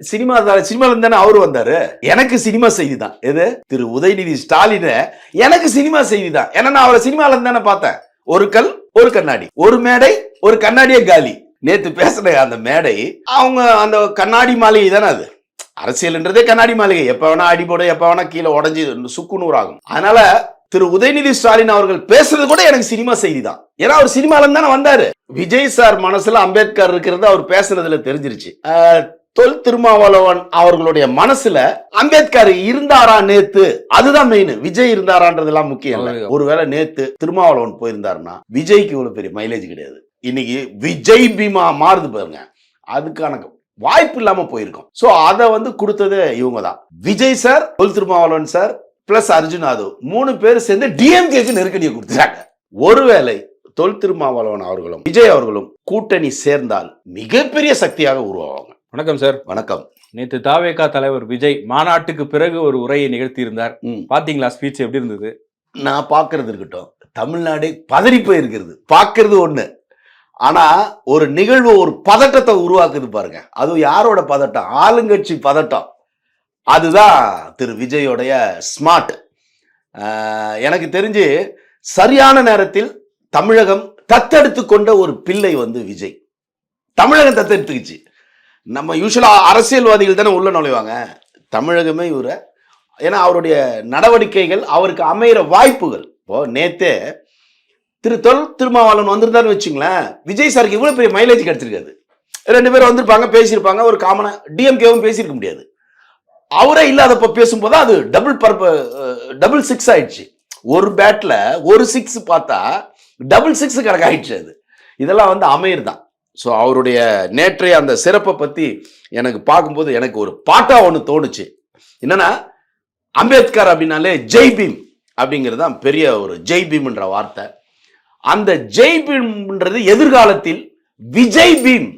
Cinema சினிமால இருந்தானே அவரு வந்தாரு. எனக்கு சினிமா செய்தி தான் எது? திரு உதயநிதி ஸ்டாலின் எனக்கு சினிமா செய்தி தான் ஏன்னா நான் அவரை சினிமால இருந்தானே பார்த்தேன். ஒரு கல் ஒரு கண்ணாடி. ஒரு மேடை ஒரு கண்ணாடியே காலி. நேத்து பேசுன அந்த மேடை அவங்க அந்த கண்ணாடி மாளிகை தானே அது. அரசியல்ன்றதே கண்ணாடி மாளிகை. எப்ப வேணா அடி போட எப்ப வேணா கீழே உடஞ்சி சுக்குநூறு ஆகும். அதனால திரு உதயநிதி ஸ்டாலின் அவர்கள் பேசுறது கூட எனக்கு சினிமா செய்தி தான் ஏன்னா அவர் சினிமால தானே வந்தாரு. விஜய் சார் மனசுல அம்பேத்கர் இருக்கிறது அவர் பேசுறதுல தெரிஞ்சிருச்சு. ஆஹ், தொல் திருமாவளவன் அவர்களுடைய மனசுல அம்பேத்கர் இருந்தாரா நேத்து? அதுதான் மெயின் விஜய் இருந்தாரான்றதெல்லாம் முக்கியம் இல்ல. ஒருவேளை நேத்து திருமாவளவன் போயிருந்தாருன்னா விஜய்க்கு இவ்வளவு பெரிய மைலேஜ் கிடையாது. இன்னைக்கு விஜய் பீமா மாறுது பாருங்க. அதுக்கான வாய்ப்பு இல்லாம போயிருக்கோம். சோ அதை வந்து கொடுத்தது இவங்க தான் Vijay sir Thol Thirumavalavan sir plus Arjun Yadav. மூணு பேர் சேர்ந்து டிஎம்கேக்கு நெருக்கடியை கொடுத்துட்டாங்க. ஒருவேளை தொல் திருமாவளவன் அவர்களும் விஜய் அவர்களும் கூட்டணி சேர்ந்தால் மிகப்பெரிய சக்தியாக உருவாவாங்க. வணக்கம் சார். வணக்கம். நேத்து தாவேகா தலைவர் விஜய் மாநாட்டுக்கு பிறகு ஒரு உரையை நிகழ்த்தியிருந்தார். பாத்தீங்களா ஸ்பீச் எப்படி இருந்தது? நான் பார்க்கறது இருக்கட்டும். தமிழ்நாடு பதறி போயிருக்கிறது. பார்க்கறது ஒண்ணு. ஆனா ஒரு நிகழ்வு ஒரு பதட்டத்தை உருவாக்குது பாருங்க. அதுவும் யாரோட பதட்டம்? ஆளுங்கட்சி பதட்டம். அதுதான் திரு விஜயோடைய ஸ்மார்ட் எனக்கு தெரிஞ்சு சரியான நேரத்தில் தமிழகம் தத்தெடுத்து கொண்ட ஒரு பிள்ளை வந்து விஜய். தமிழகம் தத்தெடுத்துக்குச்சு. நம்ம யூஸ்வலாக அரசியல்வாதிகள் தானே உள்ள நுழைவாங்க. தமிழகமே இவரை ஏன்னா அவருடைய நடவடிக்கைகள் அவருக்கு அமையிற வாய்ப்புகள். இப்போ நேத்தே திரு தொல் திருமாவளவன் வந்திருந்தாருன்னு வச்சுங்களேன் விஜய் சாருக்கு இவ்வளோ பெரிய மைலேஜ் கிடைச்சிருக்காது. ரெண்டு பேரும் வந்திருப்பாங்க பேசியிருப்பாங்க ஒரு காமனாக டிஎம்கேவும் பேசியிருக்க முடியாது. அவரே இல்லாதப்ப பேசும்போது அது டபுள் பர்ப டபுள் சிக்ஸ் ஆயிடுச்சு. ஒரு பேட்டில் ஒரு சிக்ஸ் பார்த்தா டபுள் சிக்ஸ் கணக்காயிடுச்சு அது. இதெல்லாம் வந்து அமையர் தான் ஸோ அவருடைய நேற்றைய அந்த சிறப்பை பற்றி எனக்கு பார்க்கும்போது எனக்கு ஒரு பாட்டாக ஒன்று தோணுச்சு. என்னன்னா அம்பேத்கர் அப்படின்னாலே ஜெய் பீம் அப்படிங்கிறது தான் பெரிய ஒரு ஜெய் பீம்ன்ற வார்த்தை. அந்த ஜெய் பீம்ன்றது எதிர்காலத்தில் விஜய் பீம்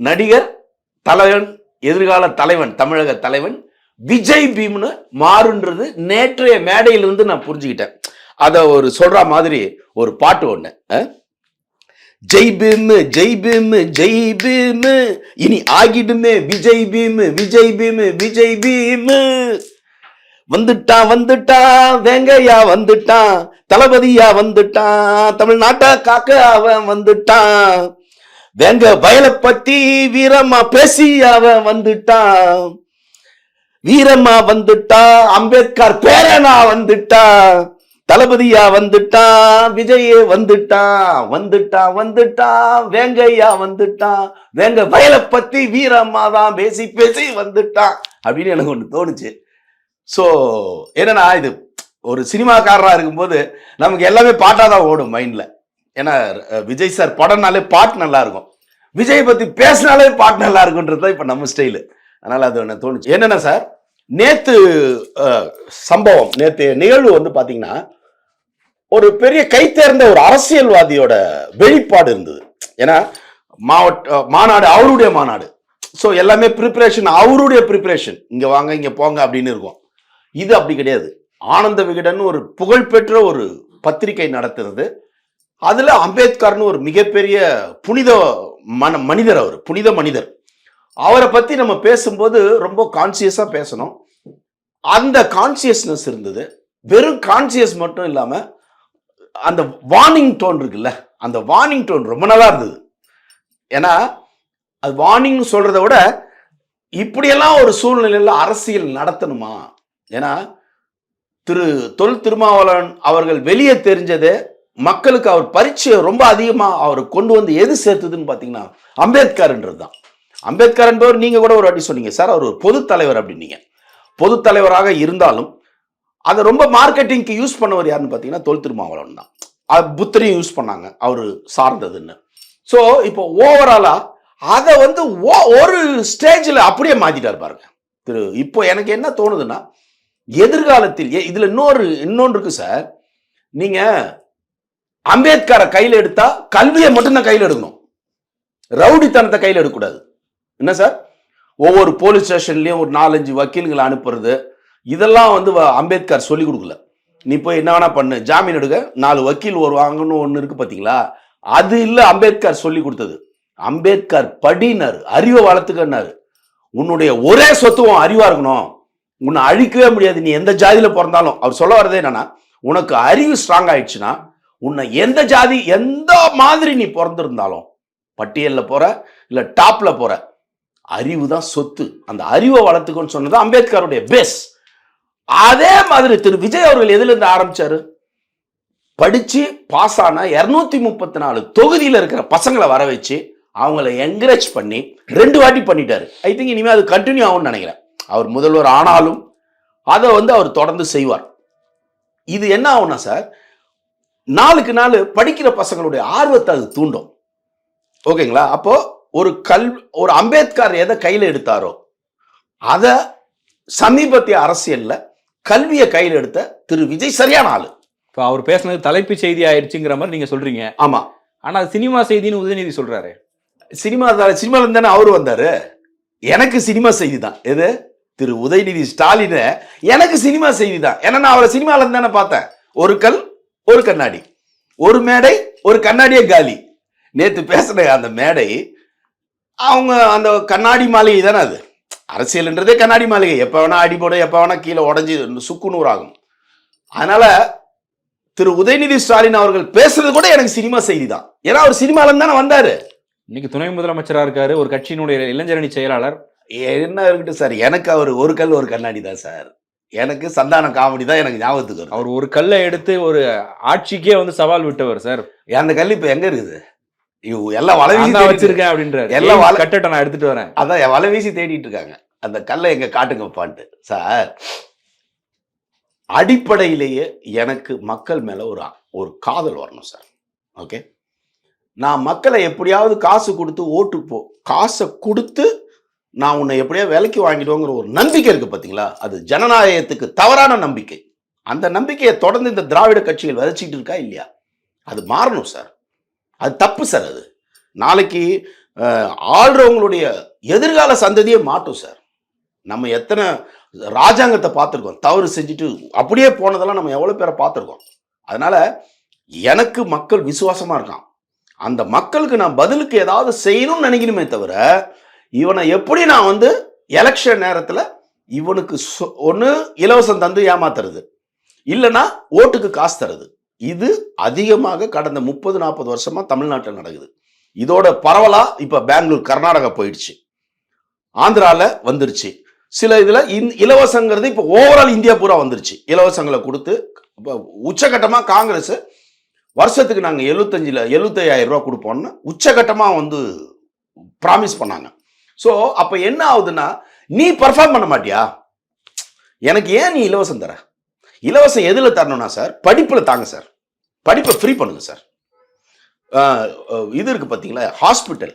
நடிகர் தலைவன் எதிர்கால தலைவன் தமிழக தலைவன் விஜய் பீம்னு மாறுன்றது நேற்றைய மேடையிலிருந்து நான் புரிஞ்சுக்கிட்டேன். அதை ஒரு சொல்கிற மாதிரி ஒரு பாட்டு ஒன்று ஜெய் பீம் ஜெய் பீம் ஜெய் பீம். இனி ஆகிடுமே Vijay beam Vijay beam Vijay beam. வந்துட்டான் வந்துட்டான் வேங்கையா வந்துட்டான் தளபதியா வந்துட்டான் தமிழ்நாட்டை காக்க அவன் வந்துட்டான் வேங்க வயலை பத்தி வீரமா பேசி அவன் வந்துட்டான் வீரமா வந்துட்டான் அம்பேத்கர் பேரனா வந்துட்டான் தளபதியா வந்துட்டான் விஜயே வந்துட்டான் வந்துட்டான் வந்துட்டான் வேங்கையா வந்துட்டான் வேங்க வயலை பத்தி வீரம்மா தான் பேசி பேசி வந்துட்டான் அப்படின்னு எனக்கு ஒன்று தோணுச்சு. ஸோ என்னன்னா இது ஒரு சினிமாக்காரராக இருக்கும்போது நமக்கு எல்லாமே பாட்டாக தான் ஓடும் மைண்டில். ஏன்னா விஜய் சார் படம்னாலே பாட்டு நல்லா இருக்கும். விஜய் பற்றி பேசினாலே பாட்டு நல்லா இருக்குன்றது தான் இப்போ நம்ம ஸ்டைலு அதனால் அது ஒன்று தோணுச்சு. என்னென்ன சார் நேற்று சம்பவம் நேற்று நிகழ்வு வந்து பார்த்தீங்கன்னா ஒரு பெரிய கைத்தேர்ந்த ஒரு அரசியல்வாதியோட வெளிப்பாடு இருந்தது. ஏன்னா மாவட்ட மாநாடு அவருடைய மாநாடு. ஸோ எல்லாமே ப்ரிப்பரேஷன் அவருடைய ப்ரிப்பரேஷன் இங்கே வாங்க இங்கே போங்க அப்படின்னு இருக்கும். இது அப்படி கிடையாது. ஆனந்த விகடன் ஒரு புகழ்பெற்ற ஒரு பத்திரிகை நடத்துறது அதில் அம்பேத்கர்னு ஒரு மிகப்பெரிய புனித மன மனிதர் அவர் புனித மனிதர். அவரை பற்றி நம்ம பேசும்போது ரொம்ப கான்சியஸாக பேசணும். அந்த கான்சியஸ்னஸ் இருந்தது. வெறும் கான்சியஸ் மட்டும் இல்லாமல் அந்த வார்னிங் டோன் இருக்குல்ல அந்த வார்னிங் டோன் ரொம்ப நல்லா இருந்தது. ஏன்னா அது வார்னிங் சொல்கிறத விட இப்படியெல்லாம் ஒரு சூழ்நிலையில் அரசியல் நடத்தணுமா? ஏன்னா திரு தொல் திருமாவளவன் அவர்கள் வெளியே தெரிஞ்சதே மக்களுக்கு அவர் பரிச்சயம் ரொம்ப அதிகமாக அவர் கொண்டு வந்து எது சேர்த்ததுன்னு பார்த்தீங்கன்னா அம்பேத்கர்ன்றது தான். அம்பேத்கர் என்பவர் நீங்கள் கூட ஒரு வாட்டி சொன்னீங்க சார் அவர் ஒரு பொது தலைவர் அப்படின்னீங்க. பொது தலைவராக இருந்தாலும் அதை ரொம்ப மார்க்கெட்டிங்க்கு யூஸ் பண்ணவர் யாருன்னு பார்த்தீங்கன்னா தொல் திருமாவளவன் தான். அது புத்தரையும் யூஸ் பண்ணாங்க. அவர் சார்ந்ததுன்னு. ஸோ இப்போ ஓவராலாக அதை வந்து ஓ- ஒரு ஸ்டேஜில் அப்படியே மாற்றிட்டார் பாருங்க. திரு இப்போ எனக்கு என்ன தோணுதுன்னா எதிர்காலத்தில் இதில் இன்னொரு இன்னொன்று இருக்கு சார் நீங்கள் அம்பேத்கரை கையில் எடுத்தால் கல்வியை மட்டும்தான் கையில் எடுக்கணும். ரவுடித்தனத்தை கையில் எடுக்கக்கூடாது. என்ன சார் ஒவ்வொரு போலீஸ் ஸ்டேஷன்லேயும் ஒரு நாலஞ்சு வக்கீல்களை அனுப்புறது இதெல்லாம் வந்து வ- அம்பேத்கர் சொல்லி கொடுக்கல. நீ போய் என்ன வேணா பண்ணு. ஜாமீன் எடுக்க நாலு வக்கீல் வருவாங்கன்னு ஒன்று இருக்கு பார்த்தீங்களா அது இல்லை அம்பேத்கர் சொல்லி கொடுத்தது. அம்பேத்கர் படினாரு அறிவை வளர்த்துக்கன்னாரு. உன்னுடைய ஒரே சொத்துவம் அறிவா இருக்கணும். உன்னை அழிக்கவே முடியாது. நீ எந்த ஜாதியில பிறந்தாலும். அவர் சொல்ல வர்றது என்னன்னா உனக்கு அறிவு ஸ்ட்ராங் ஆயிடுச்சுன்னா உன்னை எந்த ஜாதி எந்த மாதிரி நீ பிறந்திருந்தாலும் பட்டியலில் போற இல்லை டாப்ல போற அறிவு தான் சொத்து. அந்த அறிவை வளர்த்துக்கோன்னு சொன்னது அம்பேத்கருடைய பேஸ் அதே மாதிரி திரு விஜய் அவர்கள் எதுலேருந்து ஆரம்பிச்சாரு? படிச்சு பாஸ் ஆன இரநூத்தி முப்பத்தி நாலு தொகுதியில் இருக்கிற பசங்களை வர வச்சு அவங்கள என்கரேஜ் பண்ணி ரெண்டு வாட்டி பண்ணிட்டாரு. ஐ திங்க் இனிமேல் அது கண்டினியூ ஆகும்னு நினைக்கிறேன். அவர் முதல்வர் ஆனாலும் அதை வந்து அவர் தொடர்ந்து செய்வார். இது என்ன ஆகும்னா சார் நாளுக்கு நாள் படிக்கிற பசங்களுடைய ஆர்வத்தை அது தூண்டும். ஓகேங்களா? அப்போ ஒரு கல் ஒரு அம்பேத்கர் எதை கையில் எடுத்தாரோ அதை சமீபத்திய அரசியலில் கல்வியை கையில் எடுத்த திரு விஜய் சரியான ஆளு. இப்போ அவர் பேசுனது தலைப்பு செய்தி ஆயிடுச்சுங்கிற மாதிரி நீங்க சொல்றீங்க. ஆமா. ஆனா அது சினிமா செய்தின்னு உதயநிதி சொல்றாரு. சினிமா சினிமால இருந்து தானே அவரு வந்தாரு. எனக்கு சினிமா செய்தி தான். எது? திரு உதயநிதி ஸ்டாலின். எனக்கு சினிமா செய்தி தான். ஏன்னா நான் அவரை சினிமால இருந்து தானே பார்த்தேன். ஒரு கல் ஒரு கண்ணாடி. ஒரு மேடை ஒரு கண்ணாடியே காலி. நேத்து பேசின அந்த மேடை அவங்க அந்த கண்ணாடி மாளிகை தானே அது. அரசியல்ன்றதே கண்ணாடி மாளிகை. எப்போ வேணா அடி போட எப்போ வேணா கீழே உடஞ்சி சுக்குநூறு ஆகும். அதனால திரு உதயநிதி ஸ்டாலின் அவர்கள் பேசுறது கூட எனக்கு சினிமா செய்தி தான். ஏன்னா அவர் சினிமால இருந்து தானே வந்தாரு. இன்னைக்கு துணை முதலமைச்சரா இருக்காரு ஒரு கட்சியினுடைய இளைஞரணி செயலாளர். என்ன இருக்கட்டும் சார்? எனக்கு அவர் ஒரு கல் ஒரு கண்ணாடி தான் சார். எனக்கு சந்தான காமெடி தான் எனக்கு ஞாபகத்துக்கு அவர் ஒரு கல்லை எடுத்து ஒரு ஆட்சிக்கே வந்து சவால் விட்டவர் சார். அந்த கல் இப்ப எங்க இருக்குது? எல்லாம் வலை வீசி வச்சிருக்கேன் அப்படின்றாரு. எல்லாம் வள- கட்டட்டை நான் எடுத்துட்டு வரேன். அதான் என் வலை வீசி தேடிட்டு இருக்காங்க. அந்த கல்லை எங்க காட்டுங்கப்பான்ட்டு சார் அடிப்படையிலேயே எனக்கு மக்கள் மேல ஒரு ஒரு காதல் வரணும் சார். ஓகே? நான் மக்களை எப்படியாவது காசு கொடுத்து ஓட்டு போ காசை கொடுத்து நான் உன்னை எப்படியா விலைக்கு வாங்கிடுவோங்கிற ஒரு நம்பிக்கை இருக்கு பாத்தீங்களா? அது ஜனநாயகத்துக்கு தவறான நம்பிக்கை. அந்த நம்பிக்கையை தொடர்ந்து இந்த திராவிட கட்சிகள் விதைச்சிட்டு இருக்கா இல்லையா? அது மாறணும் சார். அது தப்பு சார் அது. நாளைக்கு ஆள்றவங்களுடைய எதிர்கால சந்ததியே மாட்டும் சார். நம்ம எத்தனை ராஜாங்கத்தை பார்த்துருக்கோம். தவறு செஞ்சுட்டு அப்படியே போனதெல்லாம் நம்ம எவ்வளோ பேரை பார்த்துருக்கோம். அதனால் எனக்கு மக்கள் விசுவாசமாக இருக்கான். அந்த மக்களுக்கு நான் பதிலுக்கு ஏதாவது செய்யணும்னு நினைக்கணுமே தவிர இவனை எப்படி நான் வந்து எலெக்ஷன் நேரத்தில் இவனுக்கு ஒன்று இலவசம் தந்து ஏமாத்துறது. இல்லைன்னா ஓட்டுக்கு காசு தருது இது அதிகமாக கடந்த முப்பது நாற்பது வருஷமா தமிழ்நாட்டில் நடக்குது. இதோட பரவலா இப்ப பெங்களூர் கர்நாடகா போயிடுச்சு. ஆந்திரால வந்துருச்சு. சில இதுல இந்- இலவசங்கிறது இப்ப ஓவரால் இந்தியா பூரா வந்துருச்சு. இலவசங்களை கொடுத்து இப்போ உச்சகட்டமா காங்கிரஸ் வருஷத்துக்கு நாங்கள் எழுபத்தஞ்சில் எழுபத்தையாயிரம் ரூபா கொடுப்போம்னு உச்சகட்டமாக வந்து ப்ராமிஸ் பண்ணாங்க. ஸோ அப்போ என்ன ஆகுதுன்னா நீ பர்ஃபார்ம் பண்ண மாட்டியா? எனக்கு ஏன் நீ இலவசம் தர? இலவசம் எதுல தரணும்னா சார்? படிப்புல தாங்க சார். படிப்பை ஃப்ரீ பண்ணுங்க சார். இது இருக்கு பார்த்தீங்களா ஹாஸ்பிட்டல்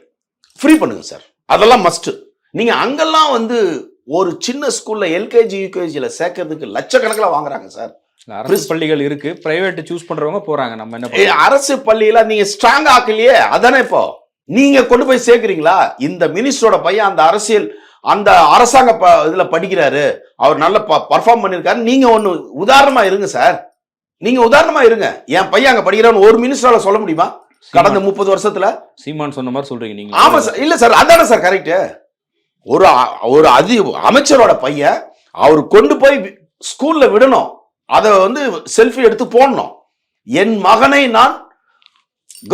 ஃப்ரீ பண்ணுங்க சார். அதெல்லாம் மஸ்ட் நீங்க அங்கெல்லாம் வந்து ஒரு சின்ன ஸ்கூல்ல எல்கேஜி யூகேஜியில் சேர்க்கறதுக்கு லட்சக்கணக்கில் வாங்குறாங்க சார். அரசு பள்ளிகள் இருக்கு. பிரைவேட் சூஸ் பண்றவங்க போறாங்க. நம்ம என்ன? அரசு பள்ளியில நீங்க ஸ்ட்ராங் ஆக்கலையே. அதானே இப்போ? நீங்க கொண்டு போய் சேர்க்குறீங்களா? இந்த மினிஸ்டரோட பையன் அந்த அரசியல் அந்த அரசாங்க ப இதுல படிக்கிறாரு. அவர் நல்ல பர்ஃபார்ம் பண்ணியிருக்காரு நீங்க ஒண்ணு உதாரணமா இருங்க சார் நீங்க உதாரணமா இருங்க. என் பையன் அங்க படிக்கிறான்னு ஒரு மினிஸ்டரால சொல்ல முடியுமா? கடந்த முப்பது வருஷத்துல? சீமான் சொன்ன மாதிரி சொல்றீங்க நீங்க. ஆமா சார் இல்ல சார் அதானே சார் கரெக்ட் ஒரு ஒரு அதி அமைச்சரோட பையன் அவர் கொண்டு போய் ஸ்கூல்ல விடணும். அதை வந்து செல்ஃபி எடுத்து போடணும். என் மகனை நான்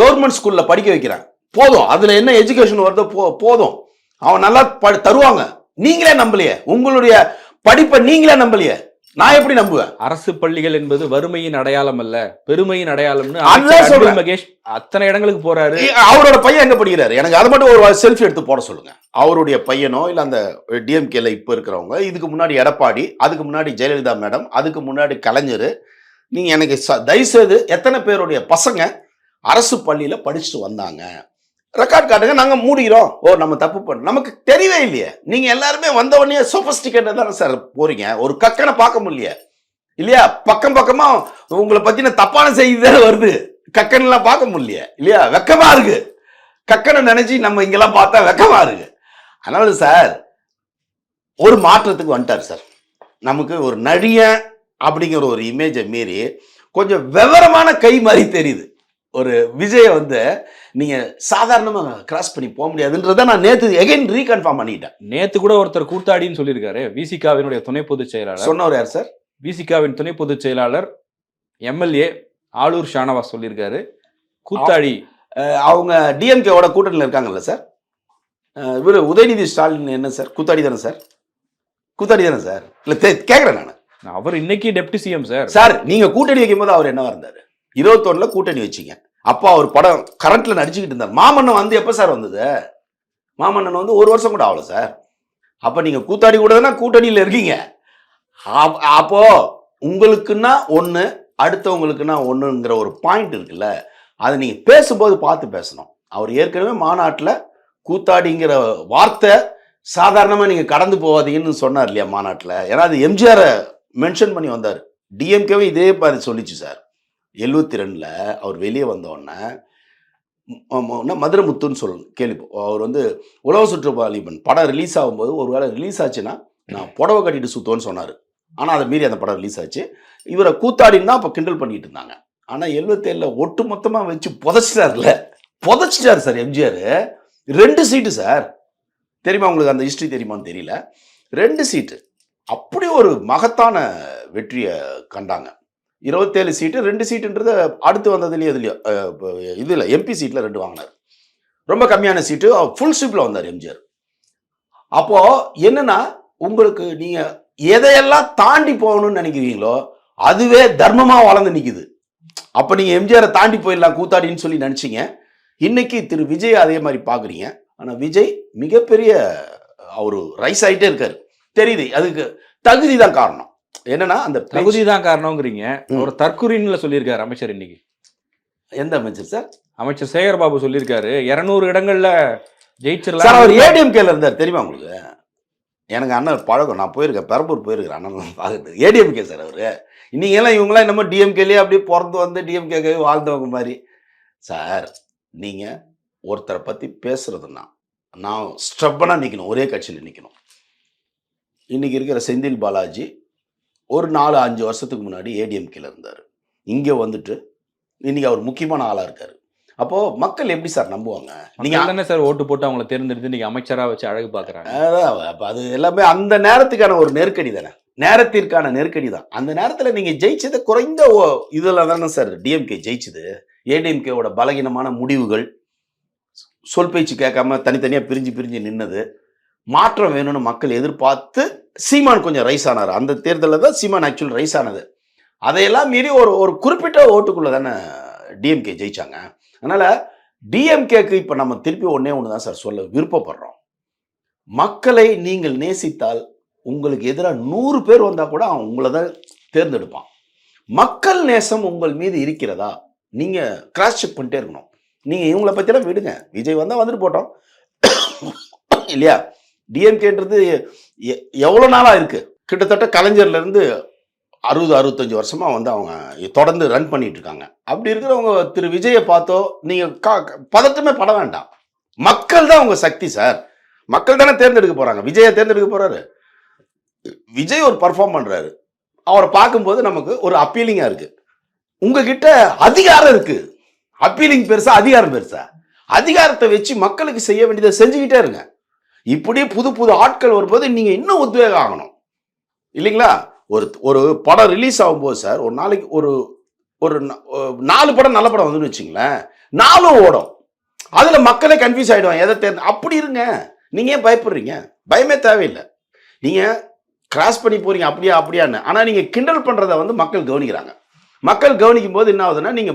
கவர்மெண்ட் ஸ்கூல்ல படிக்க வைக்கிறேன். போதும். அதுல என்ன எஜுகேஷன் வருதோ போ போதும். அவன் நல்லா தருவாங்க. நீங்களே நம்பலையே. உங்களுடைய படிப்பை நீங்களே நம்பலையே. நான் எப்படி நம்புவேன்? அரசு பள்ளிகள் என்பது வறுமையின் அடையாளம் அல்ல. பெருமையின் அடையாளம்னு மகேஷ் அத்தனை இடங்களுக்கு போறாரு. அவரோட பையன் எங்க படிக்கிறாரு? எனக்கு அதை மட்டும் ஒரு செல்ஃபி எடுத்து போட சொல்லுங்க. அவருடைய பையனோ இல்ல அந்த டிஎம்கேல இப்ப இருக்கிறவங்க இதுக்கு முன்னாடி எடப்பாடி அதுக்கு முன்னாடி ஜெயலலிதா மேடம் அதுக்கு முன்னாடி கலைஞர் நீங்க எனக்கு ச- தயவுசெய்து எத்தனை பேருடைய பசங்க அரசு பள்ளியில படிச்சுட்டு வந்தாங்க. ரெக்கார்ட் காட்டுங்க நாங்கள் மூடிக்கிறோம். ஓ நம்ம தப்பு பண்ண நமக்கு தெரியவே இல்லையே. நீங்கள் எல்லாருமே வந்த உடனே சோபஸ்டிகேட்டட் தானே சார் போறீங்க. ஒரு கக்கனை பார்க்க முடியலையே இல்லையா? பக்கம் பக்கமாக உங்களை பற்றின தப்பான செய்தி தானே வருது. கக்கன் பார்க்க முடியலையே இல்லையா? வெக்கமாக இருக்கு. கக்கனை நினச்சி நம்ம இங்கெல்லாம் பார்த்தா வெக்கமாக இருக்கு. அதனால சார் ஒரு மாற்றத்துக்கு வந்துட்டார் சார் நமக்கு ஒரு நடிகன் அப்படிங்கிற ஒரு இமேஜை மீறி கொஞ்சம் விவரமான கை மாதிரி தெரியுது. ஒரு விஜய வந்து நீங்க சாதாரணமா கிராஸ் பண்ணி போக முடியாதுன்றத நான் நேத்து எகைன் ரீகன்ஃபார்ம் பண்ணிட்டேன். நேத்து கூட ஒருத்தர் கூத்தாடின்னு சொல்லியிருக்காரு. விசிகாவினுடைய துணை பொதுச் செயலாளர். சொன்னவர் யார் சார்? விசிகாவின் துணை பொதுச் செயலாளர் எம்எல்ஏ ஆளூர் ஷானவாஸ் சொல்லியிருக்காரு. கூத்தாடி. அவங்க டிஎம்கேவோட கூட்டணியில் இருக்காங்கல்ல சார்? இவரு உதயநிதி ஸ்டாலின் என்ன சார்? கூத்தாடி தானே சார்? கூத்தாடி தானே சார்? இல்லை கேட்குறேன் நான். அவர் இன்னைக்கு டெப்டி சிஎம் சார். சார் நீங்க கூட்டணி வைக்கும்போது அவர் என்னவா இருந்தாரு? இருபத்தொன்னில் கூட்டணி வச்சிங்க. அப்போ அவர் படம் கரண்ட்டில் நடிச்சுக்கிட்டு இருந்தார். மாமன்னன் வந்து எப்போ சார் வந்தது? மாமன்னன் வந்து ஒரு வருஷம் கூட ஆகல சார். அப்போ நீங்கள் கூத்தாடி கூட கூட்டணியில் இருக்கீங்க. அப்- அப்போ உங்களுக்குன்னா ஒன்று அடுத்தவங்களுக்குன்னா ஒன்றுங்கிற ஒரு பாயிண்ட் இருக்குல்ல. அதை நீங்கள் பேசும்போது பார்த்து பேசணும். அவர் ஏற்கனவே மாநாட்டில் கூத்தாடிங்கிற வார்த்தை சாதாரணமாக நீங்கள் கடந்து போவாதீங்கன்னு சொன்னார் இல்லையா மாநாட்டில். ஏன்னா அது எம்ஜிஆரை மென்ஷன் பண்ணி வந்தார். டிஎம்கேவும் இதே மாதிரி சொல்லிச்சு சார். எழுபத்தி ரெண்டில் அவர் வெளியே வந்தோடனே மதுரமுத்துன்னு சொல்லணும் கேள்வி அவர் வந்து உலக சுற்றுப்பாலிபன் படம் ரிலீஸ் ஆகும்போது ஒரு வேளை ரிலீஸ் ஆச்சுன்னா நான் புடவை கட்டிட்டு சுத்தோன்னு சொன்னார். ஆனால் அதை மீறி அந்த படம் ரிலீஸ் ஆச்சு. இவரை கூத்தாடின்னு தான் அப்போ கிண்டல் பண்ணிட்டு இருந்தாங்க. ஆனால் எழுபத்தேழில் ஒட்டு மொத்தமாக வச்சு புதைச்சிட்டார்ல. புதைச்சிட்டார் சார் எம்ஜிஆர். ரெண்டு சீட்டு சார். தெரியுமா உங்களுக்கு அந்த ஹிஸ்ட்ரி தெரியுமான்னு தெரியல. ரெண்டு சீட்டு அப்படி ஒரு மகத்தான வெற்றியை கண்டாங்க. இருபத்தேழு சீட்டு ரெண்டு சீட்டுன்றது அடுத்து வந்ததுலேயே இதுலையோ இதில் எம்பி சீட்டில் ரெண்டு வாங்கினார். ரொம்ப கம்மியான சீட்டு ஃபுல் ஸ்வீப்பில் வந்தார் எம்ஜிஆர். அப்போது என்னென்னா உங்களுக்கு நீங்கள் எதையெல்லாம் தாண்டி போகணும்னு நினைக்கிறீங்களோ அதுவே தர்மமாக வளர்ந்து நிற்கிது அப்போ நீங்கள் எம்ஜிஆரை தாண்டி போயிடலாம் கூத்தாடின்னு சொல்லி நினச்சிங்க. இன்னைக்கு திரு விஜய் அதே மாதிரி பார்க்குறீங்க ஆனால் விஜய் மிகப்பெரிய அவர் ரைஸ் ஆகிட்டே இருக்கார். தெரியுது அதுக்கு தகுதி தான் காரணம். என்னன்னா அந்த தகுதி தான் காரணங்கிறீங்க. ஒரு தற்குறின்ல சொல்லியிருக்காரு அமைச்சர் இன்னைக்கு. எந்த அமைச்சர் சார்? அமைச்சர் சேகர் பாபு சொல்லியிருக்காரு. இருநூறு இடங்கள்ல சார் ஜெயிச்சிடலாம் அவர் ஏடிஎம்கேல இருந்தார். தெரியுமா உங்களுக்கு? எனக்கு அண்ணன் பழக்கம். நான் போயிருக்கேன். பெரம்பூர் போயிருக்கிறேன் அண்ணன் பார்க்குறது. ஏடிஎம்கே சார் அவரு. இன்னைக்கு எல்லாம் இவங்களாம் என்னமோ டிஎம்கேலேயே அப்படியே பிறந்து வந்து டிஎம்கே வாழ்ந்தவங்க மாதிரி. சார் நீங்க ஒருத்தரை பத்தி பேசுறதுன்னா நான் ஸ்டப்பனா நிக்கணும். ஒரே கட்சியில் நிக்கணும். இன்னைக்கு இருக்கிற செந்தில் பாலாஜி ஒரு நாலு அஞ்சு வருஷத்துக்கு முன்னாடி ஏடிஎம்கேல இருந்தார். இங்க வந்துட்டு இன்னைக்கு அவர் முக்கியமான ஆளா இருக்காரு. அப்போ மக்கள் எப்படி சார் நம்புவாங்க? நீங்க நீங்க தானே சார் ஓட்டு போட்டு அவங்களை தேர்ந்தெடுத்து இன்னைக்கு அமைச்சரா வச்சு அழகு பாக்குறாங்க. அது எல்லாமே அந்த நேரத்துக்கான ஒரு நெருக்கடி தானே? நேரத்திற்கான நெருக்கடி தான். அந்த நேரத்தில் நீங்கள் ஜெயிச்சது குறைந்த இதுல தானே சார் டிஎம்கே ஜெயிச்சது. ஏடிஎம்கேவோட பலகீனமான முடிவுகள் சொல் பேச்சு கேட்காம தனித்தனியாக பிரிஞ்சு பிரிஞ்சு நின்னது. மாற்றம் வேணும்னு மக்கள் எதிர்பார்த்து சீமான் கொஞ்சம் ரைஸ் ஆனார். அந்த தேர்தலில் தான் சீமான் ஆக்சுவல் ரைஸ் ஆனது. அதையெல்லாம் மீறி ஒரு ஒரு குறிப்பிட்ட ஓட்டுக்குள்ளே தானே டிஎம்கே ஜெயிச்சாங்க. அதனால் டிஎம்கேக்கு இப்போ நம்ம திருப்பி ஒன்றே ஒன்று தான் சார் சொல்ல விருப்பப்படுறோம். மக்களை நீங்கள் நேசித்தால் உங்களுக்கு எதிராக நூறு பேர் வந்தால் கூட அவன் உங்களை தான் தேர்ந்தெடுப்பான். மக்கள் நேசம் உங்கள் மீது இருக்கிறதா? நீங்கள் கிராஸ் செக் பண்ணிட்டே இருக்கணும். நீங்கள் இவங்களை பற்றிலாம் விடுங்க. விஜய் வந்தால் வந்துட்டு போட்டோம். இல்லையா? டிஎம்கேன்றது எவ்வளோ நாளாக இருக்குது கிட்டத்தட்ட கலைஞர்லேருந்து அறுபது அறுபத்தஞ்சு வருஷமாக வந்து அவங்க தொடர்ந்து ரன் பண்ணிட்டு இருக்காங்க அப்படி இருக்கிறவங்க திரு விஜயை பார்த்தோ நீங்கள் கா- பதட்டமே பட வேண்டாம். மக்கள் தான் உங்கள் சக்தி சார். மக்கள் தானே தேர்ந்தெடுக்க போகிறாங்க விஜயை தேர்ந்தெடுக்க போகிறாரு விஜய் ஒரு பர்ஃபார்ம் பண்ணுறாரு அவரை பார்க்கும்போது நமக்கு ஒரு அப்பீலிங்காக இருக்குது உங்ககிட்ட அதிகாரம் இருக்குது அப்பீலிங் பெருசா அதிகாரம் பெருசா. அதிகாரத்தை வச்சு மக்களுக்கு செய்ய வேண்டியதை செஞ்சுக்கிட்டே இருங்க. இப்படியே புது புது ஆட்கள் வரும்போது நீங்க இன்னும் உத்வேகம் ஆகணும். இல்லைங்களா? ஒரு ஒரு படம் ரிலீஸ் ஆகும்போது சார் ஒரு நாளைக்கு ஒரு ஒரு நாலு படம் நல்ல படம் வந்துன்னு வச்சுங்களேன். நாலும் ஓடும். அதுல மக்களே கன்ஃபியூஸ் ஆயிடுவாங்க. எதை தேர்ந்து அப்படி இருங்க. நீங்க ஏன் பயப்படுறீங்க? பயமே தேவையில்லை. நீங்க கிராஸ் பண்ணி போறீங்க அப்படியா அப்படியான்னு. ஆனா நீங்க கிண்டல் பண்ணுறதை வந்து மக்கள் கவனிக்கிறாங்க. மக்கள் கவனிக்கும் போது என்ன ஆகுதுன்னா நீங்க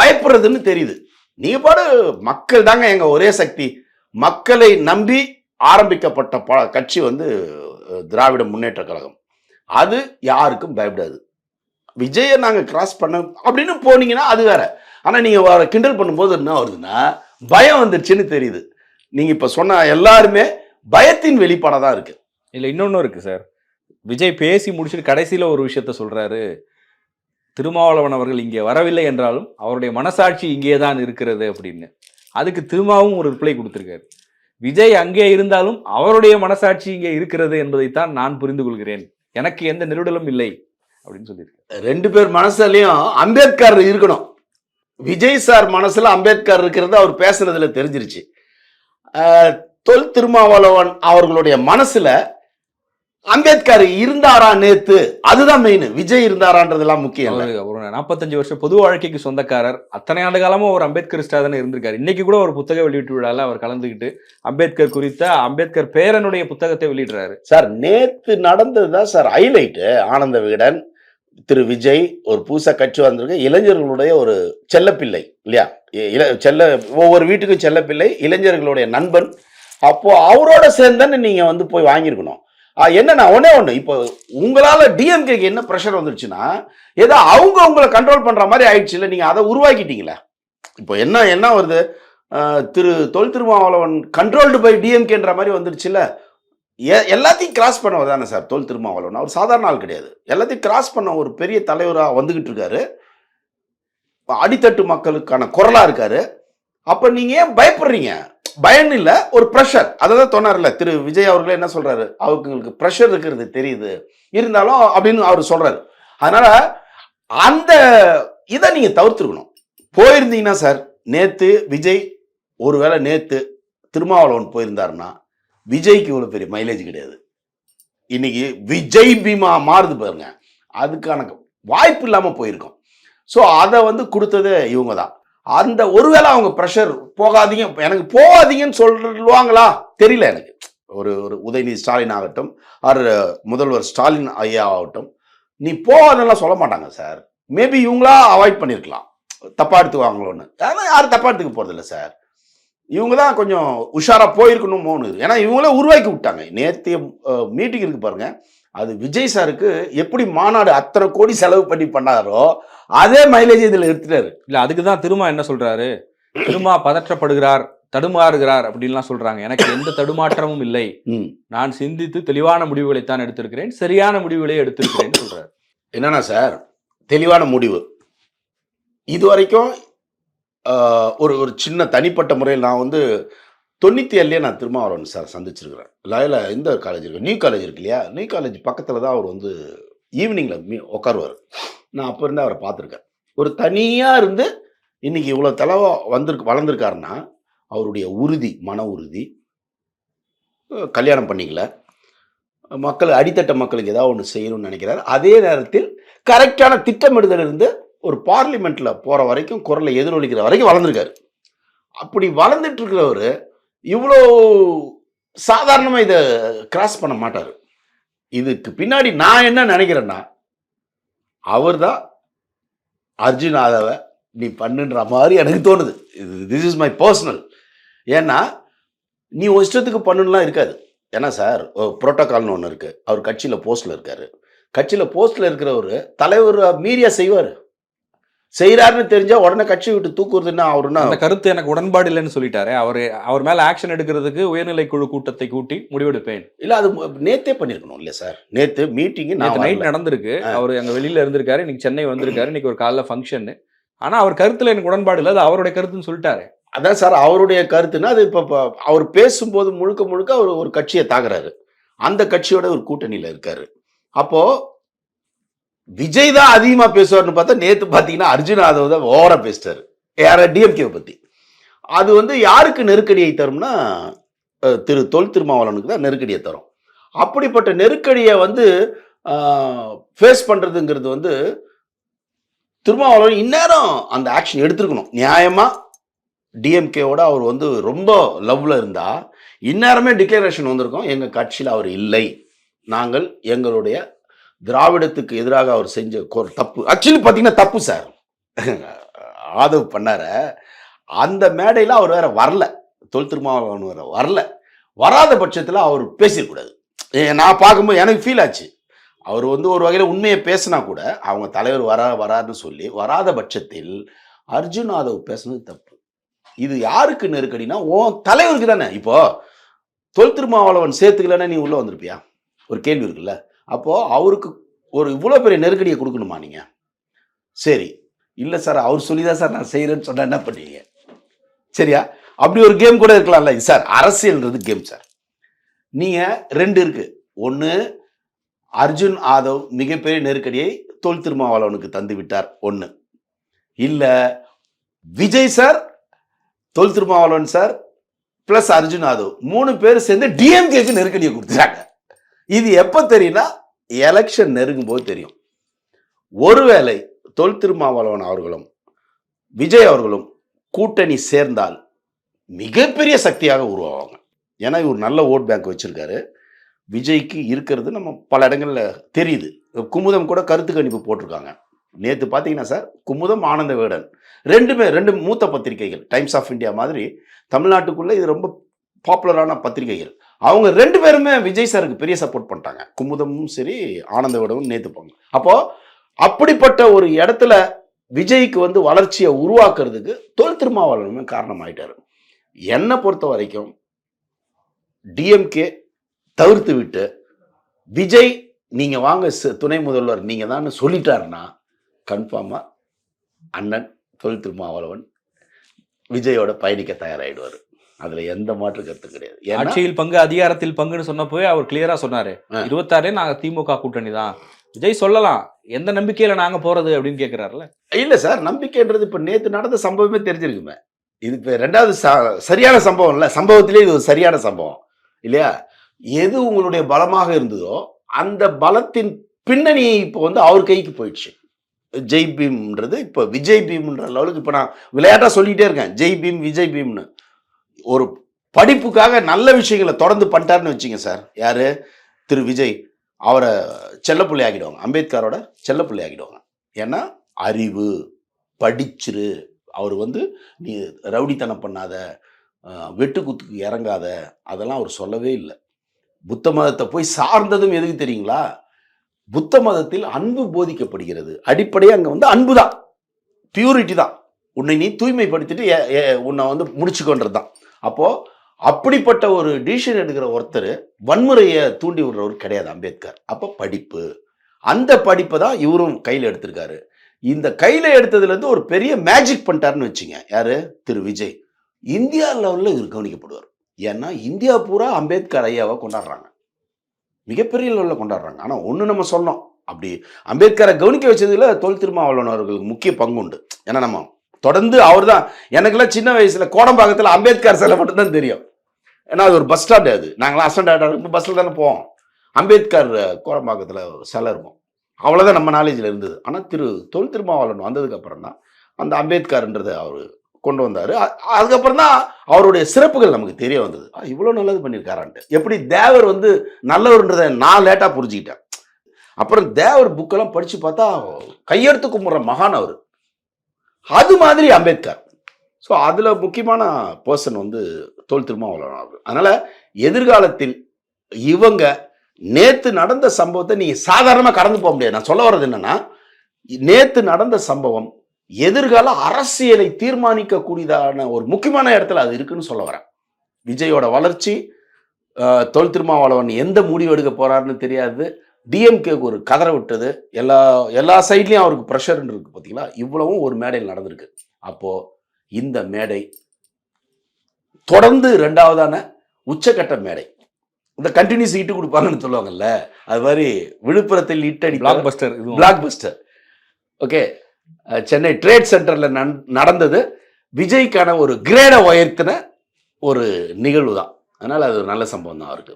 பயப்படுறதுன்னு தெரியுது. நீங்க பாடு மக்கள் தாங்க எங்க ஒரே சக்தி. மக்களை நம்பி ஆரம்பிக்கப்பட்ட ப கட்சி வந்து திராவிட முன்னேற்ற கழகம். அது யாருக்கும் பயப்படாது. விஜயை நாங்கள் கிராஸ் பண்ண அப்படின்னு போனீங்கன்னா அது வேற. ஆனால் நீங்கள் வர கிண்டல் பண்ணும்போது என்ன வருதுன்னா பயம் வந்துருச்சுன்னு தெரியுது. நீங்கள் இப்போ சொன்ன எல்லாருமே பயத்தின் வெளிப்பாடாக தான் இருக்குது இல்லை இன்னொன்று இருக்குது சார். விஜய் பேசி முடிச்சுட்டு கடைசியில் ஒரு விஷயத்த சொல்கிறாரு திருமாவளவன் அவர்கள் இங்கே வரவில்லை என்றாலும் அவருடைய மனசாட்சி இங்கே தான் இருக்கிறது அப்படின்னு. அதுக்கு திருமாவும் ஒரு ரிப்ளை கொடுத்துருக்காரு. விஜய் அங்கே இருந்தாலும் அவருடைய மனசாட்சி இங்கே இருக்கிறது என்பதைத்தான் நான் புரிந்து கொள்கிறேன். எனக்கு எந்த நெருடலும் இல்லை அப்படின்னு சொல்லியிருக்காரு. ரெண்டு பேர் மனசுலயும் அம்பேத்கர் இருக்கணும். விஜய் சார் மனசுல அம்பேத்கர் இருக்கிறது அவர் பேசுனதுல தெரிஞ்சிருச்சு. தொல் திருமாவளவன் அவர்களுடைய மனசுல அம்பேத்கர் இருந்தாரா நேத்து? அதுதான் மெயின் விஜய் இருந்தாரான்றதெல்லாம் முக்கியம். அவர் ஒரு நாற்பத்தஞ்சு வருஷம் பொது வாழ்க்கைக்கு சொந்தக்காரர். அத்தனை ஆண்டு காலமும் ஒரு அம்பேத்கரிஸ்டா தானே இருந்திருக்காரு. இன்னைக்கு கூட ஒரு புத்தக வெளியீட்டு விழால அவர் கலந்துக்கிட்டு அம்பேத்கர் குறித்த அம்பேத்கர் பேரனுடைய புத்தகத்தை வெளியிடுறாரு. சார் நேத்து நடந்ததுதான் சார் ஹைலைட் ஆனந்த விகடன் திரு விஜய் ஒரு புதுசா கட்சி வந்திருக்க. இளைஞர்களுடைய ஒரு செல்லப்பிள்ளை இல்லையா? இள- செல்ல ஒவ்வொரு வீட்டுக்கும் செல்லப்பிள்ளை இளைஞர்களுடைய நண்பன். அப்போ அவரோட சேர்ந்தானே நீங்க வந்து போய் வாங்கியிருக்கணும். என்னன்னா ஒன்னே ஒன்று இப்போ உங்களால் டிஎம்கேக்கு என்ன ப்ரெஷர் வந்துருச்சுன்னா ஏதோ அவங்க உங்களை கண்ட்ரோல் பண்ணுற மாதிரி ஆயிடுச்சு. இல்லை நீங்கள் அதை உருவாக்கிட்டீங்களே. இப்போ என்ன என்ன வருது? திரு தொல் திருமாவளவன் கண்ட்ரோல்டு பை டிஎம்கேன்ற மாதிரி வந்துருச்சுல்ல எ- எல்லாத்தையும் கிராஸ் பண்ணவர் தானே சார் தோல் திருமாவளவன். அவர் சாதாரண ஆள் கிடையாது. எல்லாத்தையும் கிராஸ் பண்ண ஒரு பெரிய தலைவராக வந்துக்கிட்டு இருக்காரு. அடித்தட்டு மக்களுக்கான குரலாக இருக்காரு. அப்போ நீங்கள் ஏன் பயப்படுறீங்க? பயன் இல்ல ஒரு ப்ரெஷர் அதை தான் சொன்னார்ல திரு விஜய் அவர்களே என்ன சொல்றாரு? அவங்களுக்கு ப்ரெஷர் இருக்கிறது தெரியுது. இருந்தாலும் அப்படின்னு அவர் சொல்றாரு. அதனால அந்த இதை நீங்க தவிர்த்துருக்கணும். போயிருந்தீங்கன்னா சார் நேத்து விஜய் ஒருவேளை நேத்து திருமாவளவன் போயிருந்தாருன்னா விஜய்க்கு இவ்வளவு பெரிய மைலேஜ் கிடையாது. இன்னைக்கு விஜய் பீமா மாறுது பாருங்க. அதுக்கான வாய்ப்பு இல்லாம போயிருக்கோம். ஸோ அதை வந்து கொடுத்தது இவங்க தான் அந்த ஒருவேளை அவங்க ப்ரெஷர் போகாதீங்க. எனக்கு போகாதீங்கன்னு சொல்லுவாங்களா? தெரியல எனக்கு. ஒரு ஒரு உதயநிதி ஸ்டாலின் ஆகட்டும் ஆர் முதல்வர் ஸ்டாலின் ஐயா ஆகட்டும். நீ போகாதெல்லாம் சொல்ல மாட்டாங்க சார் மேபி இவங்களா அவாய்ட் பண்ணியிருக்கலாம் தப்பா எடுத்துக்குவாங்களோன்னு. அதெல்லாம் யாரும் தப்பா எடுத்துக்க போறதில்ல சார் இவங்க தான் கொஞ்சம் உஷாராக போயிருக்கணுமோன்னு. ஏன்னா இவங்களே உருவாக்கி விட்டாங்க. நேற்றைய மீட்டிங் இருக்கு பாருங்க. அது விஜய் சாருக்கு எப்படி மாநாடு அத்தனை கோடி செலவு பண்ணி பண்ணாரோ அதே மைலேஜ் இதுல எடுத்துட்டாரு. இல்ல அதுக்கு தான் திருமா என்ன சொல்றாரு? திருமா பதற்றப்படுகிறார் தடுமாறுகிறார் அப்படின்லாம் சொல்றாங்க. எனக்கு எந்த தடுமாற்றமும் இல்லை. நான் சிந்தித்து தெளிவான முடிவுகளை தான் எடுத்திருக்கிறேன். சரியான முடிவுகளை எடுத்திருக்கிறேன் சொல்றாரு. என்னன்னா சார் தெளிவான முடிவு. இது வரைக்கும் ஒரு ஒரு சின்ன தனிப்பட்ட முறையில் நான் வந்து தொண்ணூற்றி ஏழுலேயே நான் திருமாவளவன் சார் சந்திச்சிருக்கிறேன். லயல இந்த காலேஜ் இருக்கு? நியூ காலேஜ் இருக்கு இல்லையா? நியூ காலேஜ் பக்கத்தில் தான் அவர் வந்து ஈவினிங்கில் மீ உட்காருவார். நான் அப்போ இருந்து அவரை பார்த்துருக்கேன். ஒரு தனியாக இருந்து இன்னைக்கு இவ்வளோ தலைவா வந்திருக்கு வளர்ந்துருக்காருன்னா அவருடைய உறுதி மன உறுதி கல்யாணம் பண்ணிக்கல. மக்கள் அடித்தட்ட மக்களுக்கு ஏதாவது ஒன்று செய்யணும்னு நினைக்கிறார். அதே நேரத்தில் கரெக்டான திட்டமிடுதல் இருந்து ஒரு பார்லிமெண்ட்டில் போகிற வரைக்கும் குரலை எதிரொலிக்கிற வரைக்கும் வளர்ந்துருக்காரு. அப்படி வளர்ந்துட்டு இருக்கிறவர் இவ்வளோ சாதாரணமாக இதை கிராஸ் பண்ண மாட்டார். இதுக்கு பின்னாடி நான் என்ன நினைக்கிறேன்னா அவர் தான் அர்ஜுன் ஆதவ நீ பண்ணுன்ற மாதிரி எனக்கு தோணுது. இது திஸ் இஸ் மை பர்சனல் ஏன்னா நீ ஒரு இஷ்டத்துக்கு பண்ணணும்லாம் இருக்காது. ஏன்னா சார் புரோட்டோகால்னு ஒன்று இருக்குது அவர் கட்சியில் போஸ்ட்டில் இருக்கார். கட்சியில் போஸ்ட்டில் இருக்கிறவர் தலைவர் மீறியா செய்வார். செய்கிறாருன்னு தெரிஞ்சா உடனே கட்சி விட்டு தூக்குறதுன்னா அவருன்னா அந்த கருத்து எனக்கு உடன்பாடு இல்லைன்னு சொல்லிட்டாரு. அவரு அவர் மேல ஆக்ஷன் எடுக்கிறதுக்கு உயர்நிலை குழு கூட்டத்தை கூட்டி முடிவெடுப்பேன். இல்ல அது நேத்தே பண்ணிருக்கணும் இல்ல சார்? நேத்து மீட்டிங் நைட் நடந்திருக்கு. அவர் அங்க வெளியில இருந்திருக்காரு. இன்னைக்கு சென்னை வந்திருக்காரு. இன்னைக்கு ஒரு காலைல ஃபங்க்ஷன் ஆனா அவர் கருத்துல எனக்கு உடன்பாடு இல்லை. அது அவருடைய கருத்துன்னு சொல்லிட்டாரு. அதான் சார் அவருடைய கருத்துன்னா அது இப்போ இப்போ அவர் பேசும்போது முழுக்க முழுக்க அவர் ஒரு கட்சியை தாக்குறாரு. அந்த கட்சியோட ஒரு கூட்டணியில இருக்காரு. அப்போ விஜய் தான் அதிகமாக பேசுவார்னு பார்த்தா நேற்று பார்த்தீங்கன்னா அர்ஜுன் யாதவ் தான் ஓவராக பேசிட்டாரு. யார? டிஎம்கேவை பற்றி அது வந்து யாருக்கு நெருக்கடியை தரும்னா திரு தொல் திருமாவளவனுக்கு தான் நெருக்கடியை தரும். அப்படிப்பட்ட நெருக்கடியை வந்து ஃபேஸ் பண்ணுறதுங்கிறது வந்து திருமாவளவன் இந்நேரம் அந்த ஆக்ஷன் எடுத்துருக்கணும். நியாயமாக டிஎம்கேவோட அவர் வந்து ரொம்ப லவ்வில் இருந்தால் இந்நேரமே டிக்ளரேஷன் வந்திருக்கும். எங்கள் கட்சியில் அவர் இல்லை. நாங்கள் எங்களுடைய திராவிடத்துக்கு எதிராக அவர் செஞ்ச தப்பு. ஆக்சுவலி பார்த்தீங்கன்னா தப்பு சார் ஆதவ் பண்ணார. அந்த மேடையில் அவர் வேற வரல. தொல் திருமாவளவன் வேற வரல. வராத பட்சத்தில் அவர் பேசிடக்கூடாது. ஏ, நான் பார்க்கும்போது எனக்கு ஃபீல் ஆச்சு. அவர் வந்து ஒரு வகையில் உண்மையை பேசினா கூட அவங்க தலைவர் வரா வராருன்னு சொல்லி வராத பட்சத்தில் அர்ஜுன் ஆதவ் பேசுனது தப்பு. இது யாருக்கு நெருக்கடினா உன் தலைவருக்கு தானே. இப்போ தொல் திருமாவளவன் சேர்த்துக்கலன்னா நீ உள்ளே வந்திருப்பியா? ஒரு கேள்வி இருக்குல்ல. அப்போது அவருக்கு ஒரு இவ்வளோ பெரிய நெருக்கடியை கொடுக்கணுமா நீங்கள் சரி. இல்லை சார் அவர் சொல்லி தான் சார் நான் செய்கிறேன்னு சொன்னால் என்ன பண்ணுவீங்க? சரியா? அப்படி ஒரு கேம் கூட இருக்கலாம்ல. சார் அரசியல்ன்றது கேம் சார் நீங்கள் ரெண்டு இருக்குது ஒன்று அர்ஜுன் ஆதவ் மிகப்பெரிய நெருக்கடியை தொல் திருமாவளவனுக்கு தந்து விட்டார். ஒன்று இல்லை Vijay sir Thol Thirumavalavan sir plus Arjun Aadhav. மூணு பேர் சேர்ந்து டிஎம்கேக்கு நெருக்கடியை கொடுத்துட்டாங்க. இது எப்போ தெரியும்னா எலெக்ஷன் நெருங்கும் போது தெரியும். ஒருவேளை தொல் திருமாவளவன் அவர்களும் விஜய் அவர்களும் கூட்டணி சேர்ந்தால் மிகப்பெரிய சக்தியாக உருவாவாங்க. ஏன்னா இவர் நல்ல ஓட் பேங்க் வச்சிருக்காரு. விஜய்க்கு இருக்கிறது நம்ம பல இடங்களில் தெரியுது. குமுதம் கூட கருத்து கணிப்பு போட்டிருக்காங்க. நேற்று பார்த்தீங்கன்னா சார் குமுதம் ஆனந்த வேடன். ரெண்டுமே ரெண்டு மூத்த பத்திரிகைகள் டைம்ஸ் ஆஃப் இந்தியா மாதிரி தமிழ்நாட்டுக்குள்ளே இது ரொம்ப பாப்புலரான பத்திரிகைகள். அவங்க ரெண்டு பேருமே விஜய் சாருக்கு பெரிய சப்போர்ட் பண்ணிட்டாங்க. குமுதமும் சரி ஆனந்த விடவும் நேற்று போங்க. அப்போ அப்படிப்பட்ட ஒரு இடத்துல விஜய்க்கு வந்து வளர்ச்சியை உருவாக்குறதுக்கு தொல் திருமாவளவனுமே காரணமாயிட்டாரு. என்னை பொறுத்த வரைக்கும் டிஎம்கே தவிர்த்து விட்டு விஜய் நீங்கள் வாங்க துணை முதல்வர் நீங்கள் தான் சொல்லிட்டாருன்னா கன்ஃபார்மாக அண்ணன் தொழில் திருமாவளவன் விஜயோட பயணிக்க தயாராகிடுவார் அதுல எந்த மாற்று கருத்து கிடையாது. ஆட்சியில் பங்கு அதிகாரத்தில் பங்குன்னு சொன்னப்போவே அவர் கிளியரா சொன்னாரு. இருபத்தாறே நாங்க திமுக கூட்டணி தான். விஜய் சொல்லலாம் எந்த நம்பிக்கையில நாங்க போறது அப்படின்னு கேக்குறாருல இல்ல சார் நம்பிக்கைன்றது இப்ப நேத்து நடந்த சம்பவமே தெரிஞ்சிருக்குமே. இது இப்ப ரெண்டாவது சரியான சம்பவம் இல்ல சம்பவத்திலே இது ஒரு சரியான சம்பவம். இல்லையா? எது உங்களுடைய பலமாக இருந்ததோ அந்த பலத்தின் பின்னணி இப்போ வந்து அவர் கைக்கு போயிடுச்சு. ஜெய் பீம்ன்றது இப்போ விஜய் பீம்ன்ற லெவலுக்கு இப்போ நான் விளையாட்டா சொல்லிட்டே இருக்கேன். ஜெய் பீம் விஜய் பீம்னு. ஒரு படிப்புக்காக நல்ல விஷயங்களை தொடர்ந்து பண்ணிட்டாருன்னு வச்சுங்க சார். யாரு? திரு விஜய். அவரை செல்லப்பிள்ளை ஆகிடுவாங்க அம்பேத்கரோட செல்லப்பிள்ளை ஆகிடுவாங்க ஏன்னா அறிவு. படிச்சிரு. அவர் வந்து நீ ரவுடித்தனம் பண்ணாத வெட்டுக்குத்துக்கு இறங்காத அதெல்லாம் அவர் சொல்லவே இல்லை. புத்த மதத்தை போய் சார்ந்ததும் எதுக்கு தெரியுங்களா? புத்த மதத்தில் அன்பு போதிக்கப்படுகிறது. அடிப்படையே அங்கே வந்து அன்பு தான். பியூரிட்டி தான். உன்னை நீ தூய்மைப்படுத்திட்டு உன்னை வந்து முடிச்சுக்கொண்டது தான் அப்போ அப்படிப்பட்ட ஒரு டிசிஷன் எடுக்கிற ஒருத்தர் வன்முறையை தூண்டி விடுறவர் கிடையாது அம்பேத்கர். அப்போ படிப்பு. அந்த படிப்பை தான் இவரும் கையில் எடுத்திருக்காரு. இந்த கையில் எடுத்ததுலேருந்து ஒரு பெரிய மேஜிக் பண்ணிட்டாருன்னு வச்சுங்க. யாரு? திரு விஜய். இந்தியா லெவலில் இவர் கவனிக்கப்படுவார். ஏன்னா இந்தியா பூரா அம்பேத்கர் ஐயாவை கொண்டாடுறாங்க. மிகப்பெரிய லெவலில் கொண்டாடுறாங்க. ஆனால் ஒன்று நம்ம சொன்னோம் அப்படி அம்பேத்கரை கவனிக்க வச்சதுல தொல் திருமாவளவன் அவர்களுக்கு முக்கிய பங்கு உண்டு. ஏன்னா நம்ம தொடர்ந்து அவர் தான் எனக்குலாம் சின்ன வயசில் கோடம்பாக்கத்தில் அம்பேத்கர் சிலை மட்டும்தான் தெரியும். ஏன்னா அது ஒரு பஸ் ஸ்டாண்டு அது. நாங்களாம் அசண்டாக இருக்கும் பஸ்ஸில் தானே போவோம். அம்பேத்கர் கோடம்பாக்கத்தில் சிலை இருக்கும். அவ்வளோதான் நம்ம நாலேஜில் இருந்தது. ஆனால் திரு தொல் திருமாவளவன் வந்ததுக்கப்புறம் தான் அந்த அம்பேத்கர்ன்றதை அவர் கொண்டு வந்தார். அதுக்கப்புறம் தான் அவருடைய சிறப்புகள் நமக்கு தெரிய வந்தது. இவ்வளோ நல்லது பண்ணியிருக்காரான்ட்டு. எப்படி தேவர் வந்து நல்லவர்ன்றதை நான் லேட்டாக புரிஞ்சுக்கிட்டேன். அப்புறம் தேவர் புக்கெல்லாம் படித்து பார்த்தா கையெழுத்து கும்பிட்ற மகான் அவர். அது மாதிரி அம்பேத்கர். ஸோ அதில் முக்கியமான பர்சன் வந்து தோல் திருமாவளவன் அவர்கள். அதனால் எதிர்காலத்தில் இவங்க நேற்று நடந்த சம்பவத்தை நீங்கள் சாதாரணமாக கடந்து போக முடியாது. நான் சொல்ல வர்றது என்னன்னா நேற்று நடந்த சம்பவம் எதிர்கால அரசியலை தீர்மானிக்கக்கூடியதான ஒரு முக்கியமான இடத்துல அது இருக்குன்னு சொல்ல வரேன். விஜயோட வளர்ச்சி தொல் திருமாவளவன் எந்த முடிவு எடுக்க போகிறாருன்னு தெரியாது. டிஎம்கேக்கு ஒரு கதற விட்டது. எல்லா எல்லா சைட்லயும் அவருக்கு ப்ரெஷர் இருக்கு பார்த்தீங்களா இவ்வளவும் ஒரு மேடையில் நடந்திருக்கு. அப்போ இந்த மேடை தொடர்ந்து ரெண்டாவதான உச்சக்கட்ட மேடை. இந்த கண்டினியூஸ் ஹிட் கொடுப்பாங்கன்னு சொல்லுவாங்கல்ல அது மாதிரி விழுப்புரத்தில் ஹிட் அடி blockbuster blockbuster okay Chennai trade சென்டர்ல நடந்தது. விஜய்க்கான ஒரு கிரேடை உயர்த்தின ஒரு நிகழ்வு தான் அதனால அது ஒரு நல்ல சம்பவம் தான் அவருக்கு.